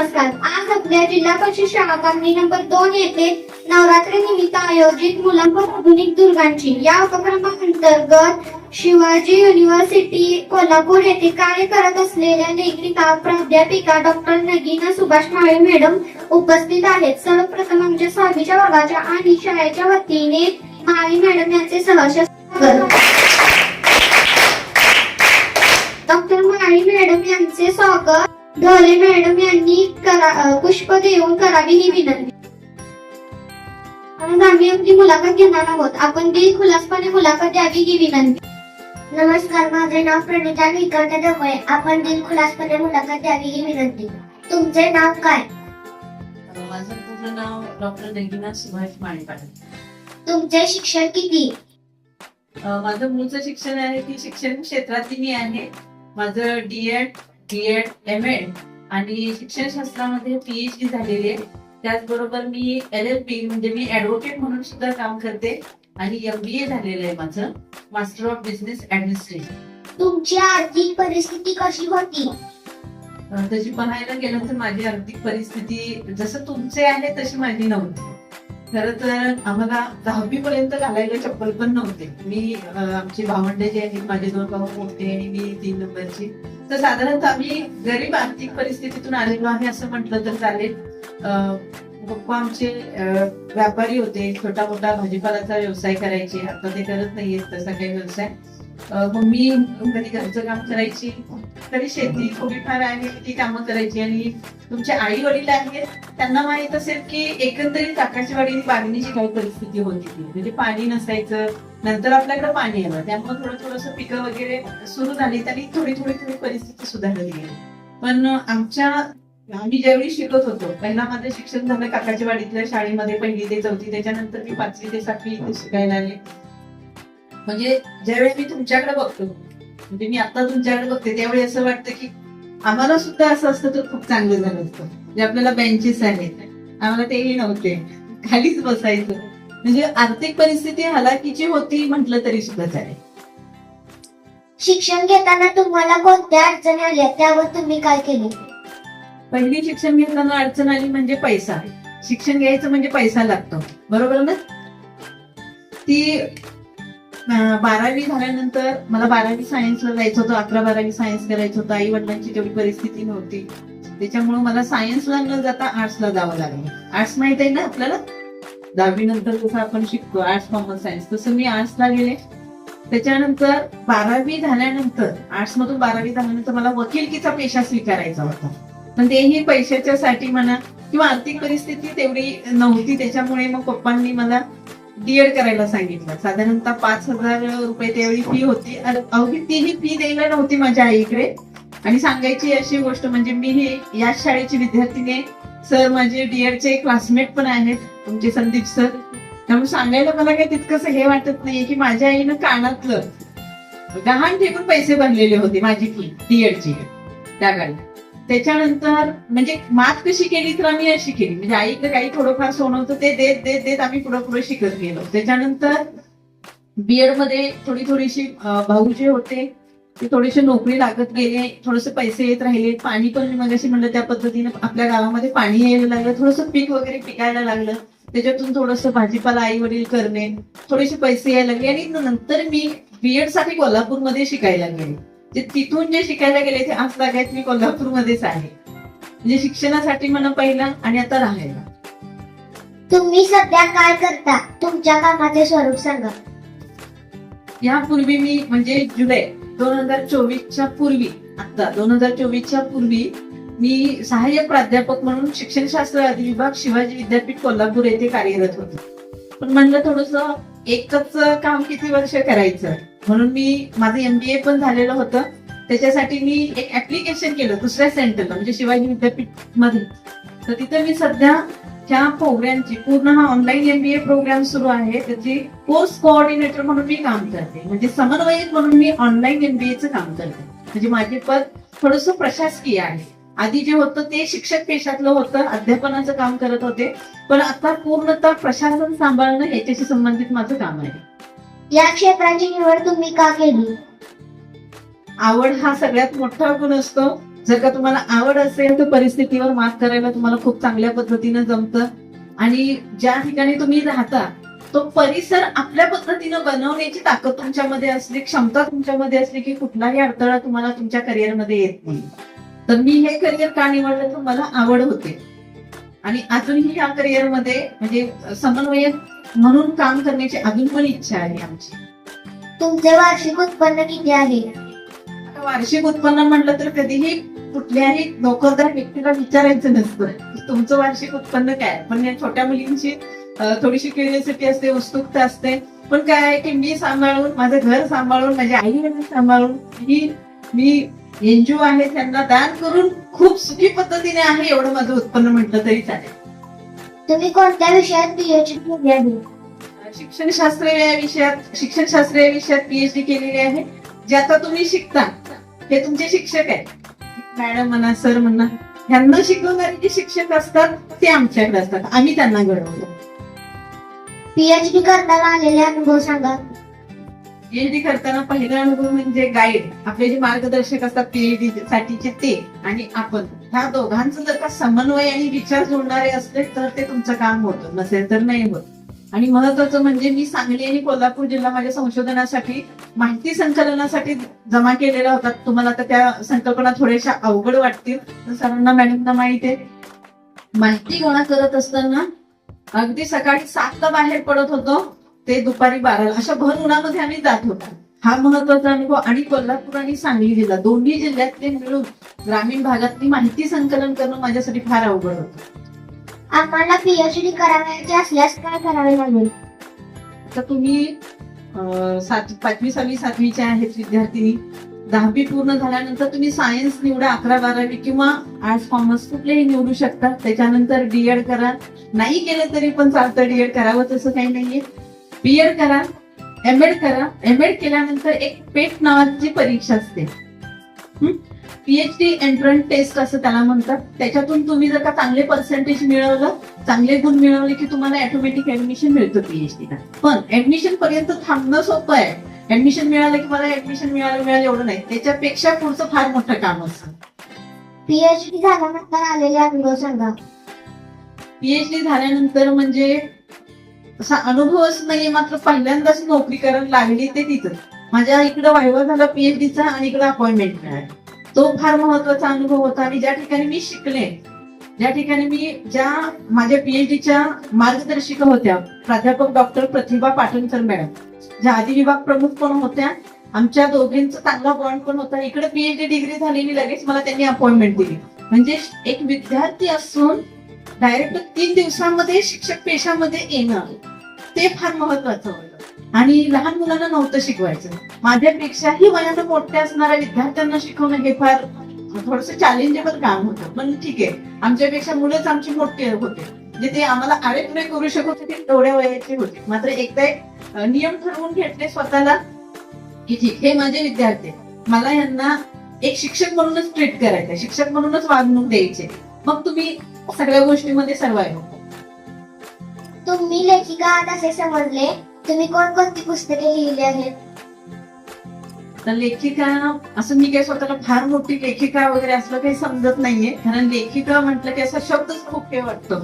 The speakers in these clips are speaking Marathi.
नमस्कार. आज आपल्या जिल्हा परिषद शाळा कामणी नंबर दोन येथे नवरात्री निमित्त आयोजित मुलांवर आधुनिक दुर्गांची या उपक्रमांतर्गत शिवाजी युनिव्हर्सिटी कोल्हापूर येथे कार्य करत असलेल्या लेखिका प्राध्यापिका डॉक्टर नगीना सुभाष माळे मॅडम उपस्थित आहेत. सर्वप्रथम आमच्या सहावीच्या वर्गाच्या आणि शाळेच्या वतीने माळी मॅडम यांचे सहर्ष स्वागत. डॉक्टर माळी मॅडम यांचे स्वागत. ढोले मॅडम यांनी करा पुष्प देऊन करावी ही विनंती. आज आम्ही आपली मुलाखत घेणार आहोत. आपण दिलखुलासपणे मुलाखत द्यावी ही विनंती. नमस्कार माझे नाव प्रणिता निकर्ते ढवळे आपण दिलखुलासपणे मुलाखत द्यावी ही विनंती. तुमचे नाव काय? माझं पूर्ण नाव डॉक्टर नगिना सुभाष माणेपाटील तुमचे शिक्षण किती? माझं मूळचं शिक्षण आहे की शिक्षण क्षेत्रातली मी आहे. माझं डीएड बीएड एम एड आणि शिक्षणशास्त्रामध्ये पीएच डी झालेली आहे. त्याचबरोबर मी एल एल पी म्हणजे मी ऍडव्होकेट म्हणून सुद्धा काम करते. आणि एम बी ए झालेलं आहे माझं. मास्टर ऑफ बिझनेस ऍडमिनिस्ट्रेशन तुमची आर्थिक परिस्थिती कशी होती? तशी पाहायला गेलं तर माझी आर्थिक परिस्थिती जसं तुमचे आहे तशी माझी नव्हती. खर तर आम्हाला दहावी पर्यंत घालायला चप्पल पण नव्हते. मी आमची भावंडे जे आहेत माझे दोन भाऊ मोठे आणि मी तीन नंबरची. तर साधारणतः आम्ही गरीब आर्थिक परिस्थितीतून आलेलो आहे असं म्हटलं तर चालेल. अं, पप्पा आमचे व्यापारी होते छोटा मोठा भाजीपालाचा व्यवसाय करायचे. आता ते करत नाहीयेत तसा काही व्यवसाय. मम्मी कधी घरचं काम करायची कधी शेती थोडीफार आहे ती कामं करायची. आणि तुमचे आई वडील आहेत त्यांना माहीत असेल की एकंदरीत आकाशवाडी बागणीची काही परिस्थिती होती ती. म्हणजे पाणी नसायचं नंतर आपल्याकडे पाणी आलं. त्यामुळे थोडं थोडस पिकं वगैरे सुरू झाली त्यांनी थोडी थोडी थोडी परिस्थिती सुधारली गेली. पण आमच्या आम्ही ज्यावेळी शिकत होतो पहिला माझं शिक्षण झालं काकाच्या वाडीतल्या शाळेमध्ये पहिली ते चौथी त्याच्यानंतर मी पाचवी ते सातवी इथे शिकायला आले. म्हणजे ज्यावेळी मी तुमच्याकडे बघतो म्हणजे मी आता तुमच्याकडे बघते त्यावेळी असं वाटतं की आम्हाला सुद्धा असं असतं तर खूप चांगलं झालं असतं. जे आपल्याला बेंचेस आहेत. आम्हाला तेही नव्हते. खालीच बसायचं. म्हणजे आर्थिक परिस्थिती हलाखीची होती म्हटलं तरी सुद्धा चालेल. शिक्षण घेताना तुम्हाला कोणत्या अडचणी आल्या? त्यावर तुम्ही काय केले? पहिली शिक्षण घेताना अडचण आली म्हणजे पैसा. शिक्षण घ्यायचं म्हणजे पैसा लागतो. बरोबर ना? ती बारावी झाल्यानंतर मला बारावी सायन्सला जायचं होतं अकरा बारावी सायन्स करायचं होतं. आई वडिलांची तेवढी परिस्थिती नव्हती. त्याच्यामुळे मला सायन्सला न जाता आर्ट्सला जावं लागलं. आर्ट्स माहीत आहे ना आपल्याला? दहावी नंतर जसं आपण शिकतो आर्ट्स कॉमन सायन्स तसं मी आर्ट्सला गेले. त्याच्यानंतर बारावी झाल्यानंतर आर्ट्स मधून बारावी झाल्यानंतर मला वकिलकीचा पेशा स्वीकारायचा होता. पण तेही पैशाच्या साठी म्हणा किंवा आर्थिक परिस्थिती तेवढी नव्हती. त्याच्यामुळे मग पप्पांनी मला डीएड करायला सांगितलं. साधारणतः पाच हजार रुपये त्यावेळी फी होती. अवघी तीही फी द्यायला नव्हती माझ्या आईकडे. आणि सांगायची अशी गोष्ट म्हणजे मी हे याच शाळेची विद्यार्थीने सर माझे डीएडचे क्लासमेट पण आहेत तुमचे संदीप सर. त्यामुळे सांगायला मला काही तितकंसं हे वाटत नाहीये की माझ्या आईनं कानातलं गहाण ठेवून पैसे भरलेले होते माझी फी डीएडची त्या काळी त्याच्यानंतर म्हणजे मात कशी केली तर आम्ही अशी केली. म्हणजे आईकडे काही थोडंफार सोनं होतं ते देत देत देत आम्ही पुढे पुढे शिकत गेलो. त्याच्यानंतर बीएडमध्ये थोडी थोडीशी भाऊ जे होते ते थोडेसे नोकरी लागत गेले थोडेसे पैसे येत राहिले. पाणी पण मग अशी म्हणलं त्या पद्धतीने आपल्या गावामध्ये पाणी यायला लागलं थोडंसं पीक वगैरे पिकायला लागलं. त्याच्यातून थोडंसं भाजीपाला आई वडील करणे थोडेसे पैसे यायला लागले. आणि नंतर मी बीएडसाठी कोल्हापूरमध्ये शिकायला गेले जे तिथून जे शिकायला गेले ते आज लागायत मी कोल्हापूरमध्येच आहे. म्हणजे शिक्षणासाठी म्हणा पहिला आणि आता राहायला. तुम्ही सध्या काय करता? तुमच्या कामाचे स्वरूप सांगा. यापूर्वी मी म्हणजे जुलै दोन हजार चोवीसच्या पूर्वी आता दोन हजार चोवीसच्या पूर्वी मी सहाय्यक प्राध्यापक म्हणून शिक्षणशास्त्र अधिविभाग शिवाजी विद्यापीठ कोल्हापूर येथे कार्यरत होते. पण म्हणलं थोडस एकच काम किती वर्ष करायचं? म्हणून मी माझं एमबीए पण झालेलं होतं. त्याच्यासाठी मी एक ऍप्लिकेशन केलं दुसऱ्या सेंटरला म्हणजे शिवाजी विद्यापीठमध्ये तर तिथे मी सध्या ह्या प्रोग्रामची पूर्ण हा ऑनलाईन एमबीए प्रोग्राम सुरू आहे. त्याची कोर्स कोऑर्डिनेटर म्हणून मी काम करते. म्हणजे समन्वयक म्हणून मी ऑनलाईन एमबीएचं काम करते. म्हणजे माझे पद थोडस प्रशासकीय आहे. आधी जे होतं ते शिक्षक पेशातलं होतं अध्यापनाचं काम करत होते. पण आता पूर्णतः प्रशासन सांभाळणं याच्याशी संबंधित माझं काम आहे. या क्षेत्राची निवड तुम्ही का केली? आवड हा सगळ्यात मोठा गुण असतो. जर का तुम्हाला आवड असेल तर परिस्थितीवर मात करायला तुम्हाला खूप चांगल्या पद्धतीनं जमतं. आणि ज्या ठिकाणी तुम्ही राहता तो परिसर आपल्या पद्धतीनं बनवण्याची ताकद तुमच्यामध्ये असली क्षमता तुमच्यामध्ये असली की कुठलाही अडथळा तुम्हाला तुमच्या करिअरमध्ये येत नाही. तर मी हे करिअर का निवडलं? तर मला आवड होते. आणि अजूनही या करिअरमध्ये म्हणजे समन्वयक म्हणून काम करण्याची अजून पण इच्छा आहे आमची. तुमचे वार्षिक उत्पन्न किती आहे? आता वार्षिक उत्पन्न म्हटलं तर कधीही कुठल्याही नोकरदार व्यक्तीला विचारायचं नसतं. तुमचं वार्षिक उत्पन्न काय? पण या छोट्या मुलींची थोडीशी क्युरियोसिटी असते उत्सुकता असते. पण काय आहे की मी सांभाळून माझं घर सांभाळून माझ्या आई सांभाळून ही मी एनजीओ आहे त्यांना दान करून खूप सुखी पद्धतीने आहे एवढं माझं उत्पन्न म्हटलं तरी चालेल. तुम्ही कोणत्या विषयात पीएचडी केली आहे? शिक्षणशास्त्र या विषयात शिक्षणशास्त्र या विषयात पीएचडी केलेली आहे. जे आता तुम्ही शिकता ते तुमचे शिक्षक आहेत. मॅडम म्हणा सर म्हणा ह्यांना शिकवणारे जे शिक्षक असतात ते आमच्याकडे असतात. आम्ही त्यांना घडवतो. पीएचडी करताना आलेले अनुभव सांगा. पीएचडी करताना पहिला अनुभव म्हणजे गाईड आपले जे मार्गदर्शक असतात पीएचडी साठीचे ते आणि आपण. ह्या दोघांचं जर का समन्वय आणि विचार जोडणारे असले तर ते तुमचं काम होतं. नसेल तर नाही होत. आणि महत्वाचं म्हणजे मी सांगली आणि कोल्हापूर जिल्हा माझ्या संशोधनासाठी माहिती संकलनासाठी जमा केलेला होता तुम्हाला तर त्या संकल्पना थोड्याशा अवघड वाटतील तर सरांना मॅडमना माहिती आहे. माहिती गोळा करत असताना अगदी सकाळी सातला बाहेर पडत होतो. ते दुपारी बाराला अशा भर उन्हामध्ये आम्ही जात होतो. हा महत्त्वाचा अनुभव आणि कोल्हापूर आणि सांगली जिल्हा. दोन्ही जिल्ह्यातले मिळून ग्रामीण भागातली माहिती संकलन करणं माझ्यासाठी फार अवघड होतं. आम्हाला पीएचडी करावयाचे असल्यास काय करावे लागेल तर तुम्ही सात पाचवी सहावी सातवीचे आहेत विद्यार्थिनी दहावी पूर्ण झाल्यानंतर तुम्ही सायन्स निवडा अकरा बारावी किंवा आर्ट्स कॉमर्स कुठलेही निवडू शकता. त्याच्यानंतर डीएड करा. नाही केलं तरी पण चालतं. डीएड करावं तसं काही नाहीये. बीएड करा एम एड करा. एम एड केल्यानंतर एक पेट नावाची परीक्षा असते. पीएचडी एंट्रन्स टेस्ट असं त्याला म्हणतात. त्याच्यातून तुम्ही जर का चांगले पर्सेंटेज मिळवलं चांगले गुण मिळवले की तुम्हाला ऑटोमॅटिक ऍडमिशन मिळतं पीएचडीला पण ऍडमिशन पर्यंत थांबणं सोपं आहे. ऍडमिशन मिळालं की मला ऍडमिशन मिळालं मिळालं एवढं नाही. त्याच्यापेक्षा पुढचं फार मोठं काम असतं. पीएचडी झाल्यानंतर आलेले अनुभव सांगा. पीएचडी झाल्यानंतर म्हणजे असा अनुभवच नाहीये मात्र पहिल्यांदाच नोकरी करायला लागली ते तिथं. माझ्या इकडं वायवा झाला पीएचडीचा आणि इकडं अपॉइंटमेंट मिळाला. तो फार महत्त्वाचा अनुभव होता आणि ज्या ठिकाणी मी शिकले ज्या ठिकाणी मी ज्या माझ्या पीएचडीच्या मार्गदर्शिका होत्या प्राध्यापक डॉक्टर प्रतिभा पाटणकर मॅडम ज्या आधी विभाग प्रमुख पण होत्या आमच्या दोघींचा चांगला बॉन्ड पण होता. इकडे पीएचडी डिग्री झालेली लगेच मला त्यांनी अपॉइंटमेंट दिली. म्हणजे एक विद्यार्थी असून डायरेक्ट तीन दिवसामध्ये शिक्षक पेशामध्ये येणं. ते फार महत्वाचं होतं. आणि लहान मुलांना नव्हतं शिकवायचं. माझ्यापेक्षाही वयानं मोठ्या असणाऱ्या विद्यार्थ्यांना शिकवणं हे फार थोडस चॅलेंजेबल काम होतं. पण ठीक आहे. आमच्यापेक्षा मुलंच आमची मोठी होते. जे ते आम्हाला आरेपुरे करू शकत होते तेवढ्या वयाचे होते. मात्र एकदा एक नियम ठरवून घेतले स्वतःला की ठीक हे माझे विद्यार्थी मला यांना एक शिक्षक म्हणूनच ट्रीट करायचं शिक्षक म्हणूनच वागणूक द्यायचे. मग तुम्ही सगळ्या गोष्टीमध्ये सर्वाईव्ह तुम्ही लेखिका आहात असे समजले तुम्ही कोणकोणती पुस्तके लिहिली आहेत? तर लेखिका असं मी काही स्वतःला फार मोठी लेखिका वगैरे असलं काही समजत नाहीये. कारण लेखिका म्हटलं की असा शब्दच खूप काही वाटतो.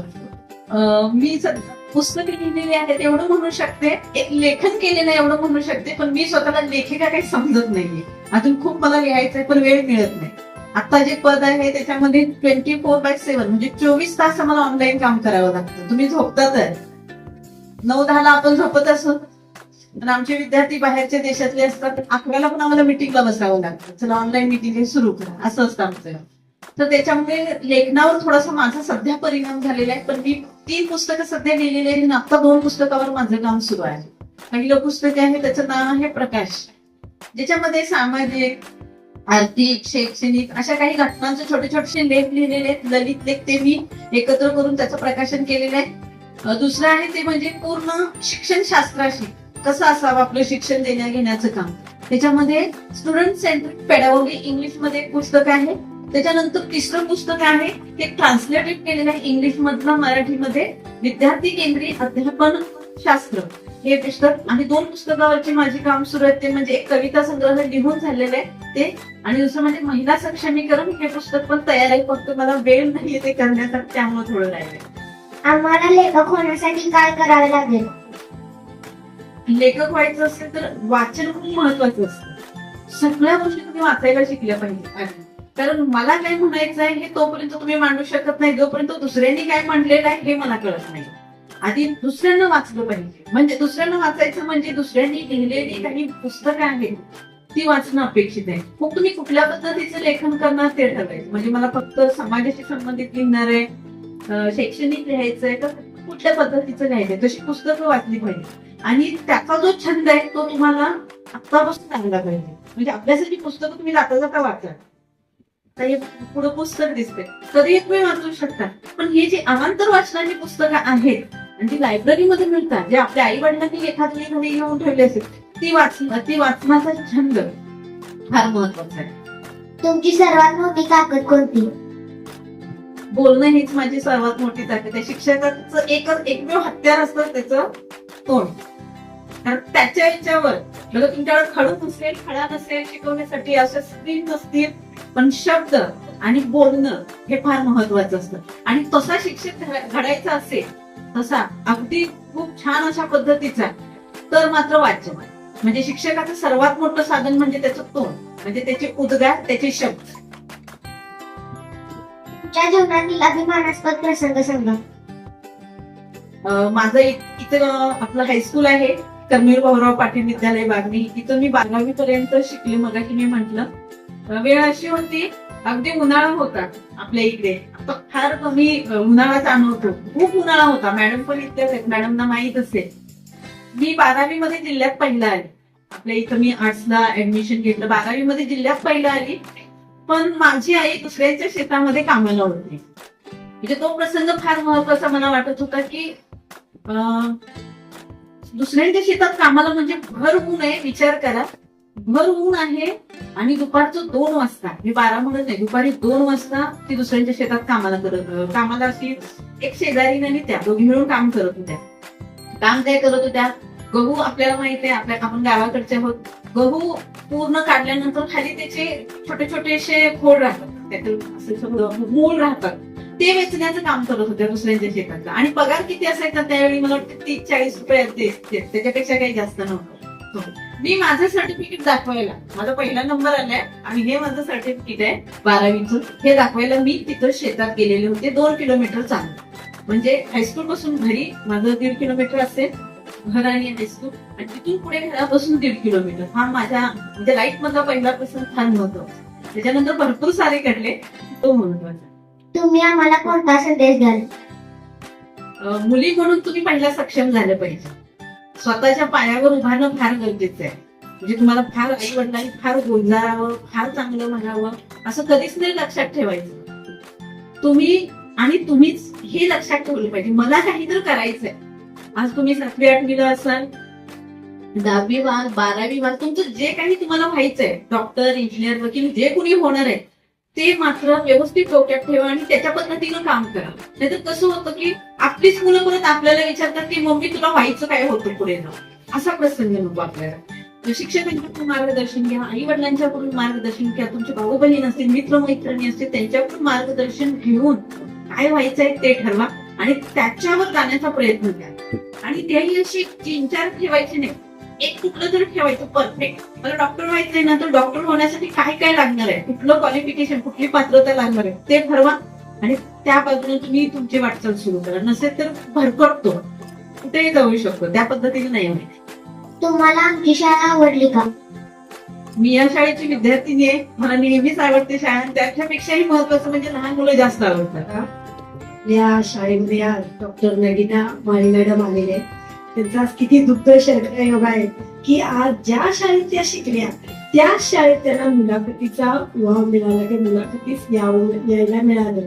अं, मी स- पुस्तके लिहिलेली आहेत एवढं म्हणू शकते एक लेखन केलेलं आहे एवढं म्हणू शकते पण मी स्वतःला लेखिका काही समजत नाहीये. अजून खूप मला लिहायचंय पण वेळ मिळत नाही. आता जे पद आहे त्याच्यामध्ये ट्वेंटी फोर बाय सेव्हन म्हणजे चोवीस तास आम्हाला ऑनलाईन काम करावं लागतं. तुम्ही झोपतात आहे नऊ दहाला आपण झोपत असो. पण आमचे विद्यार्थी बाहेरच्या देशातले असतात अकराला पण आम्हाला मिटिंगला बसावं लागतं. चला ऑनलाईन मिटिंग सुरू करा. असं असतं आमचं. तर त्याच्यामुळे लेखनावर थोडासा माझा सध्या परिणाम झालेला आहे पण मी तीन पुस्तकं सध्या लिहिलेली आहेत आणि आता दोन पुस्तकावर माझं काम सुरू आहे. पहिलं पुस्तक आहे त्याचं नाव आहे प्रकाश. ज्याच्यामध्ये सामाजिक आर्थिक शैक्षणिक अशा काही घटनांचे छोटे छोटेसे लेख लिहिलेले आहेत. ललित लेख ते मी एकत्र करून त्याचं प्रकाशन केलेलं आहे. दुसरं आहे ते म्हणजे पूर्ण शिक्षण शास्त्राशी कसं असावं आपलं शिक्षण देण्या घेण्याचं काम. त्याच्यामध्ये स्टुडंट सेंट्रिक पेडागोगी इंग्लिशमध्ये एक पुस्तक आहे. त्याच्यानंतर तिसरं पुस्तक आहे ते ट्रान्सलेटेड केलेलं आहे इंग्लिश मधलं मराठीमध्ये. विद्यार्थी केंद्रीय अध्यापन शास्त्र. हे पुस्तक आणि दोन पुस्तकावरचे माझे काम सुरू आहेत. ते म्हणजे एक कविता संग्रह लिहून झालेलं आहे ते. आणि दुसरं म्हणजे महिला सक्षमीकरण हे पुस्तक पण तयार आहे. फक्त मला वेळ नाहीये ते करण्यासाठी त्यामुळे थोडं राहिलंय आम्हाला लेखक होण्यासाठी काय करावे लागेल? लेखक व्हायचं असेल तर वाचन खूप महत्वाचं असतं. सगळ्या गोष्टी तुम्ही वाचायला शिकल्या पाहिजे. कारण मला काय म्हणायचं आहे हे तोपर्यंत तुम्ही मांडू शकत नाही. जोपर्यंत दुसऱ्यांनी काय म्हणलेलं आहे हे मला कळत नाही. आधी दुसऱ्यांना वाचलं पाहिजे. म्हणजे दुसऱ्यांना वाचायचं म्हणजे दुसऱ्यांनी लिहिलेली काही पुस्तकं आहेत ती वाचणं अपेक्षित आहे. मग तुम्ही कुठल्या पद्धतीचं लेखन करणार ते ठरवायचं. म्हणजे मला फक्त समाजाशी संबंधित लिहिणार आहे शैक्षणिक लिहायचंय का? कुठल्या पद्धतीचं लिहायचंय? तशी पुस्तकं वाचली पाहिजे. आणि त्याचा जो छंद आहे तो तुम्हाला आत्तापासून चांगला पाहिजे. म्हणजे अभ्यासाची पुस्तकं तुम्ही जाता जाता वाचा. हे पुढं पुस्तक दिसते तरी एक तुम्ही वाचू शकता. पण हे जे अवांतर वाचनाची पुस्तकं आहेत आणि ती लायब्ररीमध्ये मिळतात. जे आपल्या आई वडिलांनी एखादी घरी घेऊन ठेवली असेल ती वाच ती वाचनाचा छंद फार महत्त्वाचा आहे. तुमची सर्वात मोठी ताकद कोणती? बोलणं हीच माझी सर्वात मोठी ताकद आहे. शिक्षकाचं एकच एकमेव हत्यार असतं त्याचं तोंड. कारण त्याच्या याच्यावर बघा तुमच्याकडे खडू नसेल खडा नसेल शिकवण्यासाठी अशा स्क्रीन नसतील पण शब्द आणि बोलणं हे फार महत्वाचं असतं. आणि तसा शिक्षक घड- घडायचा असेल तसा अगदी खूप छान अशा पद्धतीचा तर मात्र वाचन म्हणजे शिक्षकाचं सर्वात मोठं साधन म्हणजे त्याचं तोंड. म्हणजे त्याचे उद्गार त्याचे शब्द. तुमच्या जीवनातील अभिमानास्पद प्रसंग सांगा. अं, माझं इ- इथं आपलं हायस्कूल आहे. कर्मीर भाऊराव पाटील विद्यालय बागणी इथं मी बारावी पर्यंत शिकले. मग मी म्हंटल. वेळ अशी होती. अगदी उन्हाळा होता आपल्या इकडे. फार कमी उन्हाळा जाणवतो. खूप उन्हाळा होता. मॅडम पण इथेच आहेत. मॅडमना माहीत असेल. मी बारावी मध्ये जिल्ह्यात पहिला आली. आपल्या इथं मी आर्ट्सला ऍडमिशन घेतलं. बारावी मध्ये जिल्ह्यात पहिला आली. पण माझी आई दुसऱ्यांच्या शेतामध्ये कामाला होती. म्हणजे तो प्रसंग फार महत्त्वाचा मला वाटत होता की दुसऱ्यांच्या शेतात कामाला म्हणजे भर होऊ नये विचार करा. भर ऊन आहे आणि दुपारचं दोन वाजता मी बारा म्हणत नाही दुपारी दोन वाजता ती दुसऱ्यांच्या शेतात कामाला करत कामाला अशी एक शेजारी आणि त्या दोघी मिळून काम करत होत्या. काम काय करत होत्या? गहू आपल्याला माहीत आहे आपल्या आपण गावाकडचे आहोत. गहू पूर्ण काढल्यानंतर खाली त्याचे छोटे छोटेसे खोड राहतात. त्यातून मूळ राहतात. ते वेचण्याचं काम करत होत्या दुसऱ्यांच्या शेतातलं. आणि पगार किती असायचा त्यावेळी? मला वाटतं तीस चाळीस रुपये ते- त्याच्यापेक्षा काही जास्त नव्हतं. हो. मी माझं सर्टिफिकेट दाखवायला. माझा पहिला नंबर आलाय आणि हे माझं सर्टिफिकेट आहे बारावीचं. हे दाखवायला मी तिथं शेतात गेलेले होते दोन किलोमीटर चालत म्हणजे हायस्कूल पासून घरी माझं दीड किलोमीटर असेल. घर आणि हायस्कूल आणि तिथून पुढे घरापासून दीड किलोमीटर हा माझ्या म्हणजे लाईफ मधला पहिला प्रसंग फार महत्त्वाचा त्याच्यानंतर भरपूर सारे घडले. तो महत्त्वाचा. तुम्ही आम्हाला कोणता संदेश द्याल? अं, मुली म्हणून तुम्ही पहिला सक्षम झालं पाहिजे. स्वतःच्या पायावर उभारणं फार गरजेचं आहे. म्हणजे तुम्हाला फार आई वडिलांनी फार गोंजारावं फार चांगलं म्हणावं असं कधीच नाही लक्षात ठेवायचं तुम्ही आणि तुम्हीच हे लक्षात ठेवलं पाहिजे. मला काहीतरी करायचंय. आज तुम्ही सातवी आठवीला असाल दहावी वाल बारावी वाल तुमचं जे काही तुम्हाला व्हायचंय डॉक्टर इंजिनियर वकील जे कुणी होणार आहे ते मात्र व्यवस्थित डोक्यात ठेवा आणि त्याच्या पद्धतीनं काम करा. नाहीतर कसं होतं की आपलीच मुलं परत आपल्याला विचारतात की मम्मी तुला व्हायचं काय होतं पुढे ना असा प्रसंग नको आपल्याला. शिक्षकांच्याकडून मार्गदर्शन घ्या आई वडिलांच्याकडून मार्गदर्शन घ्या तुमचे भाऊ बहीण असतील मित्र मैत्रिणी असतील त्यांच्याकडून मार्गदर्शन घेऊन काय व्हायचंय ते ठरवा आणि त्याच्यावर जाण्याचा प्रयत्न करा. आणि त्याही अशी चिंचार ठेवायची नाही. एक कुठलं तरी ठेवायचं परफेक्ट मला डॉक्टर व्हायचंय ना तर डॉक्टर होण्यासाठी काय काय लागणार आहे? कुठलं क्वालिफिकेशन कुठली पात्रता लागणार आहे? ते ठरवा. आणि त्या बाजूने तुम्ही तुमची वाटचाल सुरू करा. नसेल तर भरकटतो. कुठेही जाऊ शकतो. त्या पद्धतीने नाही होईल तुम्हाला आमची शाळा आवडली का? मी या शाळेची विद्यार्थिनी आहे. मला नेहमीच आवडते शाळा. आणि त्याच्यापेक्षाही महत्वाचं म्हणजे लहान मुलं जास्त आवडतात. या शाळेमध्ये डॉक्टर नगिना माळी मॅडम आलेले आहेत. त्यांचा आज किती दुग्ध योग आहे की आज ज्या शाळेत त्या शिकल्या त्या शाळेत त्यांना मुलाखतीचा वाव मिळाला की मुलाखतीस यावं यायला मिळालं.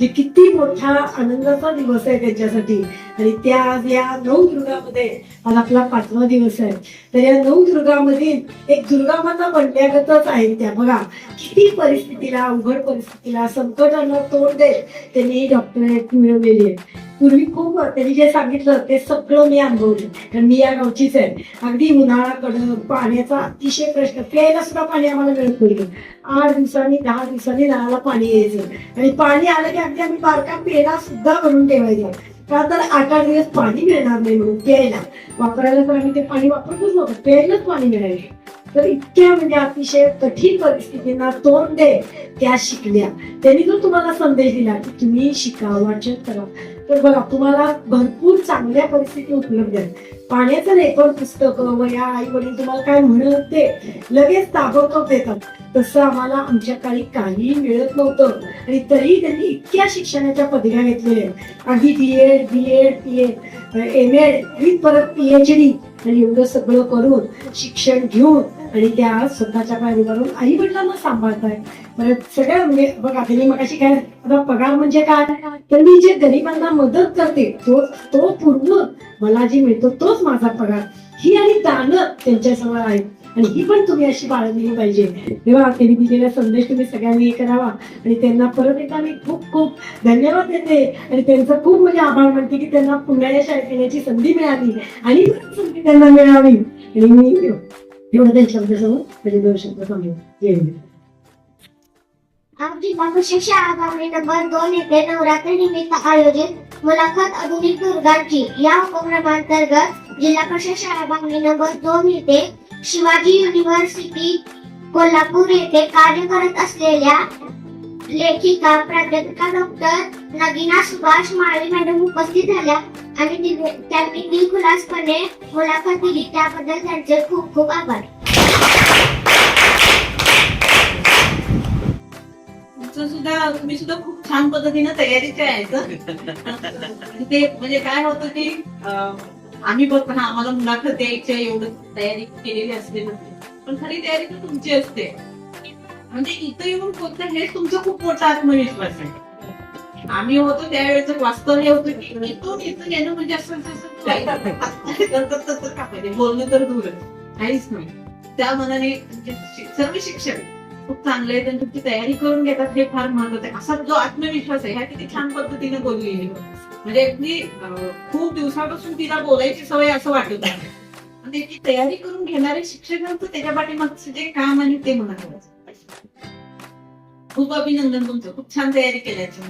जे किती मोठा आनंदाचा दिवस आहे त्यांच्यासाठी. आणि त्या आज या नऊ दुर्गामध्ये आज आपला पाचवा दिवस आहे. तर या नऊ दुर्गामध्ये एक दुर्गा माता म्हणण्यागतच आहे त्या. बघा किती परिस्थितीला अवघड परिस्थितीला संकटांना तोंड देत त्यांनी डॉक्टरेट मिळवलेली आहे. पूर्वी खूप त्यांनी जे सांगितलं ते सगळं मी अनुभवलं. कारण मी या गावचीच आहे. अगदी उन्हाळा कडक पाण्याचा अतिशय प्रश्न प्यायला सुद्धा पाणी आम्हाला मिळत नाही आठ दिवसांनी दहा दिवसांनी नळाला पाणी यायचं. आणि पाणी आलं की अगदी आम्ही बारका पेरा सुद्धा भरून ठेवायचा. का तर आठ आठ दिवस पाणी मिळणार नाही म्हणून प्यायला. वापरायला तर आम्ही ते पाणी वापरतच नव्हतं. प्यायलाच पाणी मिळायचे. तर इतक्या म्हणजे अतिशय कठीण परिस्थितींना तोंड दे त्या शिकल्या. त्यांनी जो तुम्हाला संदेश दिला की तुम्ही शिका वाचन करा तर बघा तुम्हाला भरपूर चांगल्या परिस्थिती उपलब्ध आहेत. पाण्याचं रेकॉर्ड पुस्तक पुस्तकं वया आई वडील तुम्हाला काय म्हणत ते लगेच ताबडतोब देतात. तसं आम्हाला आमच्या काळी काही मिळत नव्हतं. आणि तरी त्यांनी इतक्या शिक्षणाच्या पदव्या घेतलेल्या आहेत. अगदी B Ed B Ed P Ed M Ed आणि परत पी एच डी आणि एवढं सगळं करून शिक्षण घेऊन आणि त्या स्वतःच्या पायावरून आई वडिलांना सांभाळताय. परत सगळ्या म्हणजे बघा त्यांनी मग काय आता पगार म्हणजे काय? तर मी जे गरिबांना मदत करते तो तो पूर्ण मला जे मिळतो तोच माझा पगार. ही आणि दानं त्यांच्यासमोर आहे आणि ही पण तुम्ही अशी बाळगली पाहिजे. तेव्हा त्यांनी दिलेला संदेश तुम्ही सगळ्यांनी करावा. आणि त्यांना परत एकदा मी खूप खूप धन्यवाद देते. आणि त्यांचं खूप म्हणजे आभार मानते की त्यांना पुन्हा या शाळेत येण्याची संधी मिळाली. आणि संधी त्यांना मिळावी. आणि मी एवढं त्यांच्याबद्दल म्हणजे दोन शब्द कमी येईल आमची शिक्षा शाळा नंबर दोन येथे नवरात्री निमित्त आयोजित मुलाखत आधुनिक दुर्गांची या उपक्रमांतर्गत जिल्हा परिषद शाळा बांगणी नंबर दोन येथे शिवाजी युनिव्हर्सिटी कोल्हापूर येथे कार्य करत असलेल्या लेखिका प्राध्यापिका डॉक्टर नगीना सुभाष माळी मॅडम उपस्थित झाल्या आणि त्यांनी दिलखुलासपणे मुलाखत दिली. त्याबद्दल त्यांचे खूप खूप आभार. सुद्धा तुम्ही सुद्धा खूप छान पद्धतीनं तयारीचे आहे आणि ते म्हणजे काय होतं की आम्ही बघ हा आम्हाला मुलाखत द्यायच्या एवढं तयारी केलेली असते पण खरी तयारी तर तुमची असते. म्हणजे इथं येऊन बोलतं हे तुमचा खूप मोठा आत्मविश्वास आहे. आम्ही होतो त्यावेळेचं वास्तव हे होतं की इथून इथून येणं म्हणजे असं तसं बोलणं तर दूरच. काहीच नाही. त्या मनाने म्हणजे सर्व शिक्षक खूप चांगले आहे आणि तुमची तयारी करून घेतात हे फार महत्वाचं आहे. असा जो आत्मविश्वास आहे ह्या किती छान पद्धतीने बोलली म्हणजे अगदी खूप दिवसापासून तिला बोलायची सवय असं वाटत आहे आणि त्याची तयारी करून घेणारे शिक्षकांचं त्याच्या पाठीमागचं जे काम आणि ते मला खूप अभिनंदन तुमचं. खूप छान तयारी केल्याची